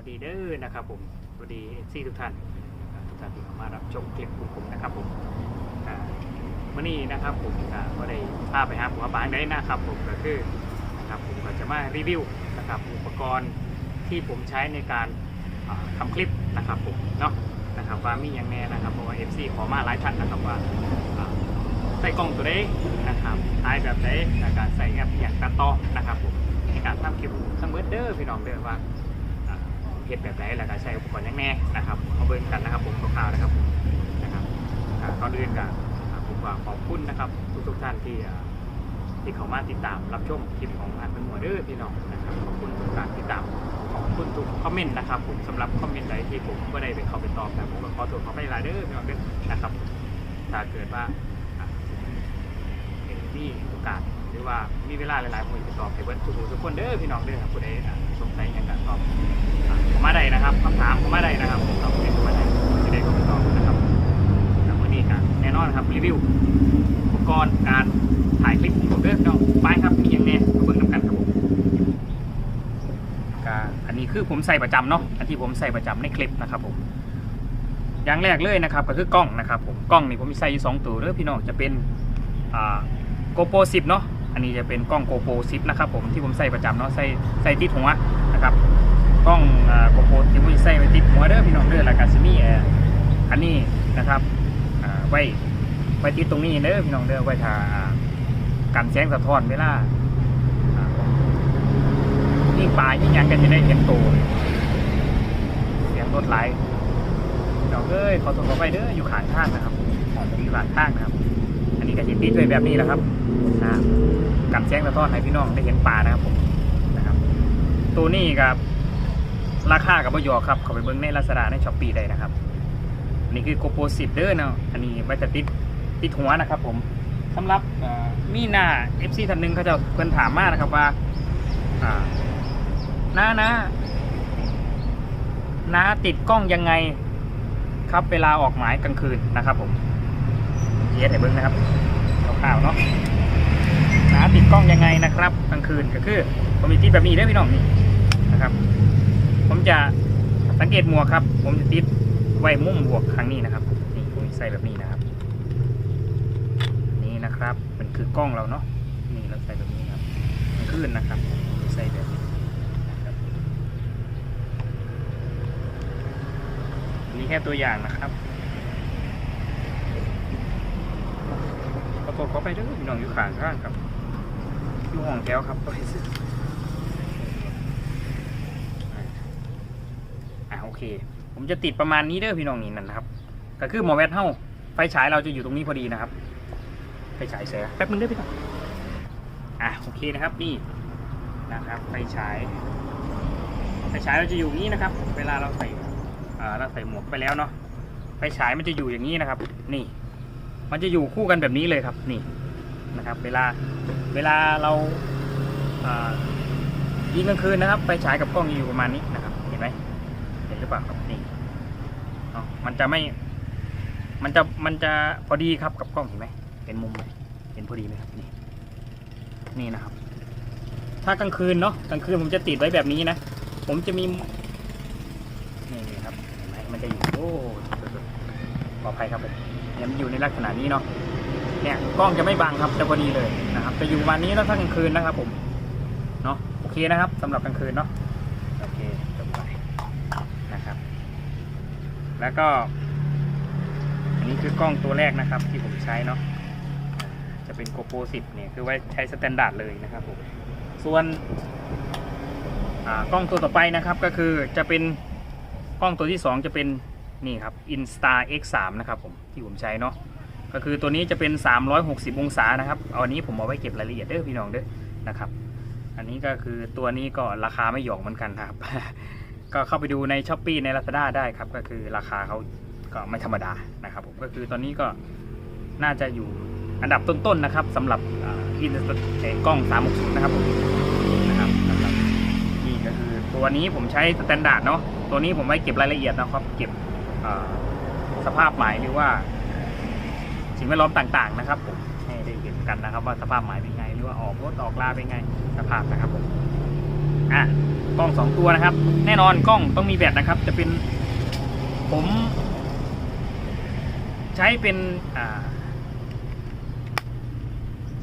วัสดีเด้อนะครับผมสวัสดีซี่ทุกท่านทุกท่านที่เข้ามารับชมคลิปของผมนะครับผมวันนี้นะครับผมก็ได้พาไปหาผัวบางได้นะครับผมก็คือนะครับผมก็จะมารีวิวนะครับอุปกรณ์ที่ผมใช้ในการอ่าทำคลิปนะครับผมเนาะนะครับว่ามีอย่างแน่นะครับเพราะว่า FC ขอมาหลายท่านนะครับว่าใส่กล้องตัวใดนะครับถ่ายแบบไหนในการใส่แอปอย่างตัดต่อนะครับผมในการทำคลิปเบิดเด้อพี่น้องเด้อว่า เฮ็ดแบบไหนแล้วก็ใช้อุปกรณ์ย่างแน่นะครับเอาเบิ่งกันนะครับผมคร่าวๆนะครับนะครับก่อนอื่นก็อ่าผมก็ขอบคุณนะครับ ทุกๆท่านที่ที่เข้ามาติดตามรับชมคลิปของงานเป็นหัวเด้อพี่น้องนะครับขอบคุณทุกการติดตามขอบคุณทุกคอมเมนต์นะครับผมสำหรับคอมเมนต์ใดที่ผมก็ได้ไปเข้าไปตอบแต่ผมก็ขอตัวขอไปลาเด้อพี่น้องเด้อนะครับถ้าเกิดว่าเห็นมีโอกาส รือว่ามีเวลาหลายๆผมจะตอบให้เบิร์ดทุกคนเด้อพี่น้องเด้อครับผู้ใดอ่าสงสัยอย่างการตอบผมมาได้นะครับคำถามผมมาได้นะครับผมตอบเป็นมาได้จะได้ก็ไปตอบนะครับแล้ววันนี้กันแน่นอนครับรีวิวอุปกรณ์การถ่ายคลิปของผมเด้อน้องไปครับมีอย่างแน่มาเบิ่งน้ำกันครับผมก็อันนี้คือผมใส่ประจำเนาะอันที่ผมใส่ประจำในคลิปนะครับผมอย่างแรกเลยนะครับก็คือกล้องนะครับผมกล้องนี่ผมมีใส่อยู่สองตัวเด้อพี่น้องจะเป็นอ่าโกโปร10เนาะ อันนี้จะเป็นกล้องโกโปร10นะครับผมที่ผมใส่ประจำเนาะใส่ใส่ติดหัวนะครับกล้องโกโปรที่ผมใส่ไว้ติดหัวเด้อพี่น้องเด้อแล้วก็สิมีเอ่ออันนี้นะครับไว้ไว้ติดตรงนี้เด้อพี่น้องเด้อไว้ทาอ่ากันแสงสะท้อนเวลาอ่ายิ่งปลายยิ่งยังก็จะได้เห็นตัวเสียงรถไหลพี่น้องเอ้ยขอตัวขอไปเด้ออยู่ข้างทางนะครับของผมอยู่ข้างทางนะครับ อันนี้ก็จะติดไว้แบบนี้แหละครับอ่า กันแสงสะท้อนให้พี่น้องได้เห็นปลานะครับผมนะครับ ตัวนี้ครับราคากับประโยชน์ครับเขาไปเบิ้งในลาซาด้าในช้อปปี้ได้นะครับนนี้คือโกโปรสิบเด้อเนาะอันนี้ไว้จะติดติดหัวนะครับ ผมสำหรับมีหน้า FC ท่านหนึ่งเขาจะเพิ่นถามมากนะครับว่าหน้านะน้าติดกล้องยังไงครับเวลาออกหมายกลางคืนนะครับ ผมเย็ดให้เบิ้งนะครับคร่าวๆเนาะาติดกล้องยังไงนะครับกลางคืนก็คือผมมีติดแบบนี้เด้อพี่น้องนี่นะครับ ผมจะสังเกตหมวกครับ ผมจะติดไว้มุมบวกครั้งนี้นะครับนี่ผมใส่แบบนี้นะครับ นี่นะครับมันคือกล้องเราเนาะนี่เราใส่แบบนี้ครับมันขึ้นนะครับใส่แบบนี้นะครับนี่แค่ตัวอย่างนะครับขอโทษขอไปด้วยพี่น้องอยู่ข้างข้างครับ อยู่ห้องแถวครับไปซื้ออ่าโอเค ผมจะติดประมาณนี้เด้อพี่น้องนี่นั่นนะครับ ก็คือหมอแวดเฮ้าไฟฉายเราจะอยู่ตรงนี้พอดีนะครับ ไฟฉายเสียแป๊บนึงเด้อพี่น้องอะโอเคนะครับนี่นะครับ ไฟฉายไฟฉายเราจะอยู่อย่างนี้นะครับ เวลาเราใส่อ่าเราใส่หมวกไปแล้วเนาะไฟฉายมันจะอยู่อย่างนี้นะครับ นี่ มันจะอยู่คู่กันแบบนี้เลยครับ นี่ นะครับ เวลาเวลาเรายิงกลางคืนนะครับไฟฉายกับกล้องอยู่ประมาณนี้นะครับ เห็นไหมเห็นหรือเปล่าครับนี่มันจะไม่ มันจะมันจะพอดีครับกับกล้องเห็นไหมเห็นมุมไหมเห็นพอดีไหมครับนี่นี่นะครับ ถ้ากลางคืนเนาะกลางคืนผมจะติดไว้แบบนี้นะผมจะมีนี่นครับเห็นไหมมันจะอยู่โอ้ปลอดภัยครับผมเนี่ยมันอยู่ในลักษณะนี้เนาะ เนี่ยกล้องจะไม่บังครับจะพอดีเลยนะครับจะอยู่ประมาณนี้แล้วถ้ากลางคืนนะครับ ผมเนาะโอเคนะครับสำหรับกลางคืนเนาะโอเคจบไปนะครับ แล้วก็ อันนี้คือกล้องตัวแรกนะครับ ที่ผมใช้เนาะจะเป็น GoPro 10เนี่ยคือไว้ใช้สแตนดาร์ดเลยนะครับผมส่วนกล้องตัวต่อไปนะครับก็คือจะเป็นกล้องตัวที่ 2 จะเป็นนี่ครับ Insta X3 นะครับผมที่ผมใช้เนาะ ก็คือตัวนี้จะเป็น 360 องศานะครับเอาอันนี้ผมเอาไว้เก็บรายละเอียดเด้อพี่น้องเด้อนะครับ อันนี้ก็คือตัวนี้ก็ราคาไม่หยอกเหมือนกันครับ ก็เข้าไปดูใน s h อ p e e ใน Lazada ได้ครับ ก็คือราคาเขาก็ไม่ธรรมดานะครับ ผมก็คือตอนนี้ก็น่าจะอยู่อันดับต้นๆนะครับสำหรับอินกล้อง 360 นะครับผมนะครับนี่ก็คือตัวนี้ผมใช้สแตนดาร์ดเนาะตัวนี้ผมไว้เก็บรายละเอียดนะครับ เก็บสภาพหมายหรือว่า สิ่งแวดล้อมต่างๆนะครับผมให้ได้เห็นกันนะครับ ว่าสภาพหมายเป็นไง หรือว่าออกรถออกลาเป็นไงสภาพนะครับผมอะกล้องสองตัวนะครับ แน่นอนกล้องต้องมีแบตนะครับ จะเป็นผม ใช้เป็นอ่า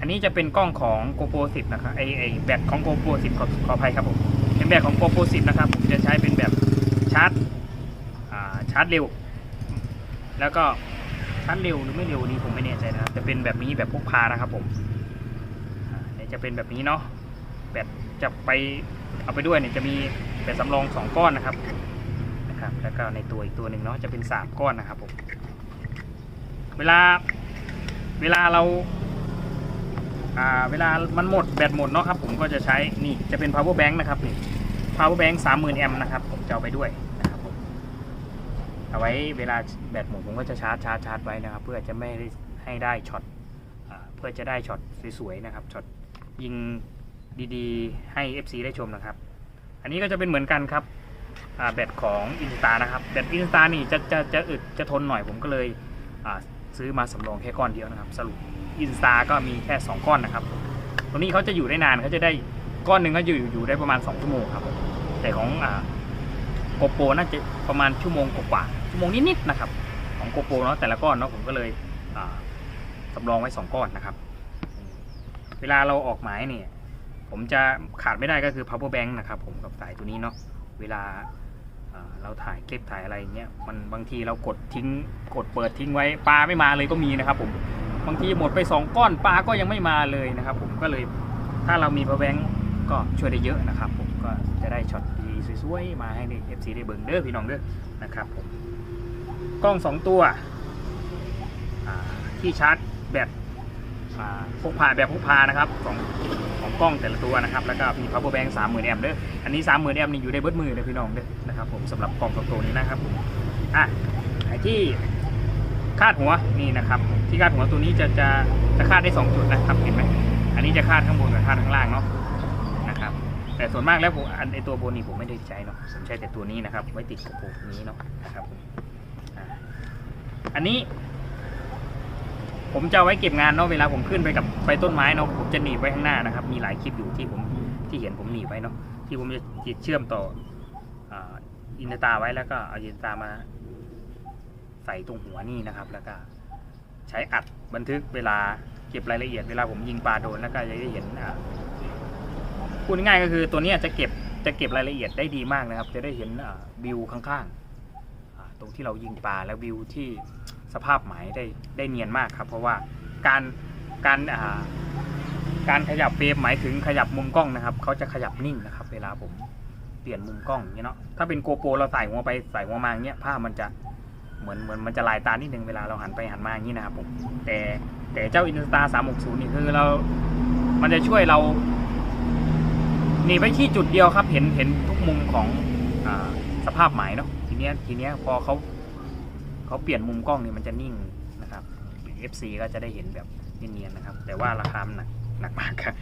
อันนี้จะเป็นกล้องของ GoPro 10 นะครับไอไอแบตของ GoPro 10 ขอขออภัยครับผมเป็นแบตของ GoPro 10 นะครับผมจะใช้เป็นแบบชาร์จอ่าชาร์จเร็ว แล้วก็ ชาร์จเร็วหรือไม่เร็วนี่ผมไม่แน่ใจนะครับจะเป็นแบบนี้แบบพกพานะครับผมเนี่ยจะเป็นแบบนี้เนาะแบตจะไปเอาไปด้วยเนี่ยจะมีแบตสำรองสองก้อนนะครับนะครับ แล้วก็ในตัวอีกตัวหนึ่งเนาะจะเป็นสามก้อนนะครับผมเวลาเวลาเราอ่าเวลามันหมดแบตหมดเนาะครับผมก็จะใช้นี่จะเป็น power bank นะครับนี่ power bank 30,000แอมป์นะครับผมจะเอาไปด้วย เอาไว้เวลาแบตหมดผมก็จะชาร์จชาร์จชาร์จไว้นะครับ เพื่อจะไม่ให้ได้ช็อตเพื่อจะได้ช็อตสวยๆนะครับช็อตยิงดีๆ ให้ FC ได้ชมนะครับ อันนี้ก็จะเป็นเหมือนกันครับแบตของอินสตานะครับแบตอินสตานี่จะจะจะอึดจะทนหน่อยผมก็เลยซื้อมาสำรองแค่ก้อนเดียวนะครับ สรุปอินสตาก็มีแค่ 2 ก้อนนะครับตัวนี้เขาจะอยู่ได้นานเขาจะได้ก้อนหนึ่งก็อยู่อยู่ได้ประมาณ2ชั่วโมงครับแต่ของอโกโปรน่าจะประมาณชั่วโมงกว่า ชั่วโมงนิดๆนะครับของโกโปรเนาะแต่ละก้อนเนาะผมก็เลยสำรองไว้ 2 ก้อนนะครับ เวลาเราออกหมายเนี่ยผมจะขาดไม่ได้ก็คือ power bank นะครับผมกับสายตัวนี้เนาะเวลาเราถ่ายคลิปถ่ายอะไรเงี้ยมันบางทีเรากดทิ้งกดเปิดทิ้งไว้ปลาไม่มาเลยก็มีนะครับผมบางทีหมดไป 2 ก้อนปลาก็ยังไม่มาเลยนะครับผมก็เลยถ้าเรามี power bank ก็ช่วยได้เยอะนะครับผมก็จะได้ช็อตดี สวยๆมาให้ใน FC ได้เบิ่งเด้อพี่น้องเด้อนะครับผมกล้อง 2 ตัวที่ชาร์จแบตพกพาแบบพกพานะครับของของกล้องแต่ละตัวนะครับ แล้วก็มี power bank 30,000แอมป์เด้ออันนี้ 30,000แอมป์นี่อยู่ในเบิดมือเลยพี่น้องเด้อนะครับผมสำหรับกล้องสองตัวนี้นะครับผมอะไอที่คาดหัวนี่นะครับ ที่คาดหัวตัวนี้จะจะจะคาดได้สองจุดนะครับเห็นไหมอันนี้จะคาดข้างบนกับคาดข้างล่างเนาะ แต่ส่วนมากแล้วผมอันไอตัวบนนี่ผมไม่ได้ใช้เนาะผมใช้แต่ตัวนี้นะครับ ไว้ติดกับโปกนี้เนาะนะครับอันนี้ ผมจะไว้เก็บงานเนาะเวลาผมขึ้นไปกับไปต้นไม้เนาะผมจะหนีบไว้ข้างหน้านะครับ มีหลายคลิปอยู่ที่ผมที่เห็นผมหนีบไว้เนาะที่ผมจะจิดเชื่อมต่ออ,อินเตอร์ตาไว้แล้วก็เอาอินเตอร์ตามาใส่ตรงหัวนี่นะครับ แล้วก็ใช้อัดบันทึกเวลาเก็บรายละเอียดเวลาผมยิงปลาโดนแล้วก็จะได้เห็นอ่า พูดง่ายก็คือตัวนี้จะเก็บจะเก็บรายละเอียดได้ดีมากนะครับ จะได้เห็นวิวข้างๆ ตรงที่เรายิงปลาแล้ววิวที่สภาพหมายได้ได้เนียนมากครับ เพราะว่าการการการขยับเฟรมหมายถึงขยับมุมกล้องนะครับเขาจะขยับนิ่งนะครับ เวลาผมเปลี่ยนมุมกล้องเงี้ยเนาะถ้าเป็นโกโปรเราใส่หัวไปใส่หัวมาอย่างเงี้ยภาพมันจะเหมือนเหมือนมันจะลายตานิดนึงเวลาเราหันไปหันมาอย่างนี้นะครับผมแต่แต่เจ้าอินสตาสามหกศูนย์นี่คือเรา มันจะช่วยเรา หนีไปที่จุดเดียวครับ เห็นเห็นทุกมุมของอสภาพหมายเนาะทีเนี้ยทีเนี้ยพอเขาเขาเปลี่ยนมุมกล้องนี่มันจะนิ่งนะครับ FC ก็จะได้เห็นแบบเนียนๆนะครับ แต่ว่าราคามันหนักหนักมากครับ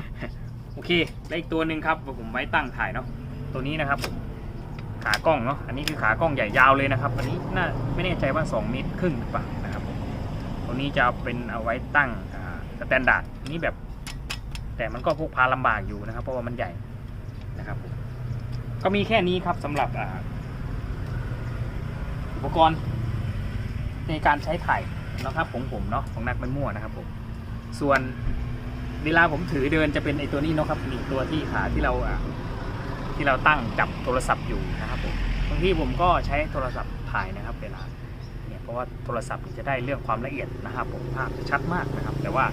โอเคแล้วอีกตัวหนึ่งครับผมไว้ตั้งถ่ายเนาะตัวนี้นะครับ ขากล้องเนาะอันนี้คือขากล้องใหญ่ยาวเลยนะครับอันนี้น่าไม่แน่ใจว่า 2 เมตรครึ่งหรือเปล่านะครับตัวนี้จะเป็นเอาไว้ตั้งสแตนดาร์ดนี่แบบ แต่มันก็พกพาลำบากอยู่นะครับ เพราะว่ามันใหญ่ นะครับ ก็มีแค่นี้ครับสำหรับอุปกรณ์ในการใช้ถ่ายนะครับของผมเนาะของนักมันมั่วนะครับผมส่วนเวลาผมถือเดินจะเป็นไอตัวนี้เนาะครับนี่ตัวที่ขาที่เราที่เราตั้งจับโทรศัพท์อยู่นะครับผมบางที่ผมก็ใช้โทรศัพท์ถ่ายนะครับ เวลาเนี่ยเพราะว่าโทรศัพท์จะได้เรื่องความละเอียดนะครับผมภาพจะชัดมากนะครับ แต่ว่า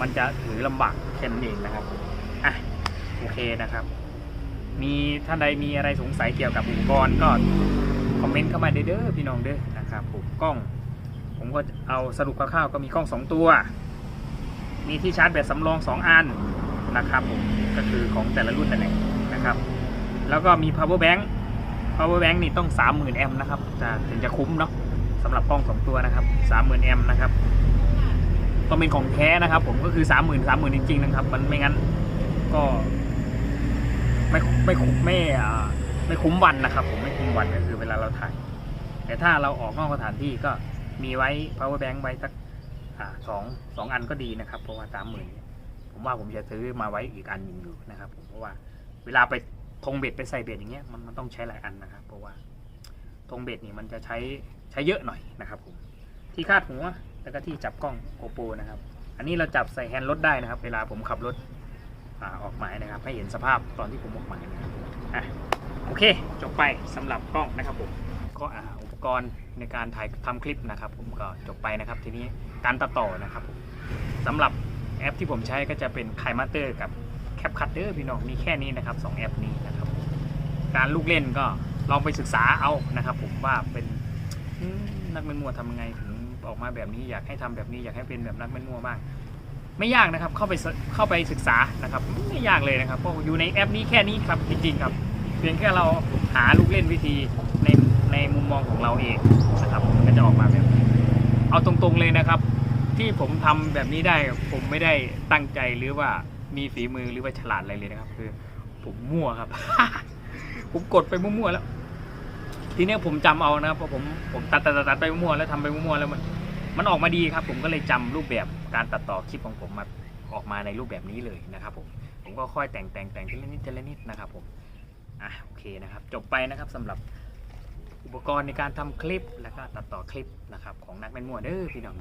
มันจะถือลำบากแค่นั้นเองนะครับอะโอเคนะครับ มีท่านใดมีอะไรสงสัยเกี่ยวกับอุปกรณ์ก็คอมเมนต์เข้ามาเด้อพี่น้องเด้อนะครับผมกล้อง ผมก็เอาสรุปคร่าวๆก็มีกล้องสองตัว มีที่ชาร์จแบตสำรองสองอันนะครับผมก็คือของแต่ละรุ่นแต่นแหละนะครับ แล้วก็มี power bank power bank นี่ต้อง 30,000 แอมป์นะครับจะถึงจะคุ้มเนาะสำหรับกล้อง 2 ตัวนะครับ 30,000 แอมป์นะครับต้องเป็นของแท้นะครับ ผมก็คือ 30,000 30,000 จริงๆนะครับ มันไม่งั้นก็ ไม่ไม่คุ้มไม่ไม่คุ้มวันนะครับ ผมไม่คุ้มวันก็คือเวลาเราถ่าย แต่ถ้าเราออกนอกสถานที่ก็มีไว้ power bank ไว้สักสองสองอันก็ดีนะครับ เพราะว่า30,000เนี่ยผมว่าผมจะซื้อมาไว้อีกอันหนึ่งอยู่นะครับผมเพราะว่าเวลาไปธงเบ็ดไปใส่เบ็ดอย่างเงี้ยมันมันต้องใช้หลายอันนะครับ เพราะว่าธงเบ็ดนี่มันจะใช้ใช้เยอะหน่อยนะครับ ผม ที่คาดหัวแล้วก็ที่จับกล้องโกโปนะครับ อันนี้เราจับใส่แฮนด์รถได้นะครับ เวลาผมขับรถ ออกหมายนะครับ ให้เห็นสภาพตอนที่ผมออกหมายนะครับอะโอเคจบไปสำหรับกล้องนะครับผมก็อุปกรณ์ในการถ่ายทำคลิปนะครับ ผมก็จบไปนะครับ ทีนี้การตัดต่อนะครับผมสำหรับแอปที่ผมใช้ก็จะเป็น k ายมาเตอร์กับแคปคัตเตอร์พี่น้องมีแค่นี้นะครับสองแอปนี้นะครับ การลูกเล่นก็ลองไปศึกษาเอานะครับ ผมว่าเป็นนักเมนมัวทำยังไงถึงออกมาแบบนี้อยากให้ทำแบบนี้อยากให้เป็นแบบนักเมนมัวบ้าง ไม่ยากนะครับ เข้าไปเข้าไปศึกษานะครับ ไม่ยากเลยนะครับเพราะอยู่ในแอปนี้แค่นี้ครับจริงๆครับ เพียงแค่เราหาลูกเล่นวิธีในในมุมมองของเราเองนะครับมันก็จะออกมาแบบเอาตรงๆเลยนะครับ ที่ผมทำแบบนี้ได้ผมไม่ได้ตั้งใจหรือว่ามีฝีมือหรือว่าฉลาดอะไรเลยนะครับ คือ ผมมั่วครับ ผมกดไปมั่วๆแล้ว ทีนี้ผมจำเอานะครับเพราะผมผมตัดตัดตัดไปมั่วแล้วทำไปมั่วแล้วมัน มันออกมาดีครับ ผมก็เลยจำรูปแบบการตัดต่อคลิปของผมมาออกมาในรูปแบบนี้เลยนะครับผมผมก็ค่อยแต่งแต่งแต่งทีละนิดทีละนิดนะครับผมอะโอเคนะครับ จบไปนะครับสำหรับอุปกรณ์ในการทำคลิปแล้วก็ตัดต่อคลิปนะครับของนักแม่นมัวเด้อพี่น้องเด้อ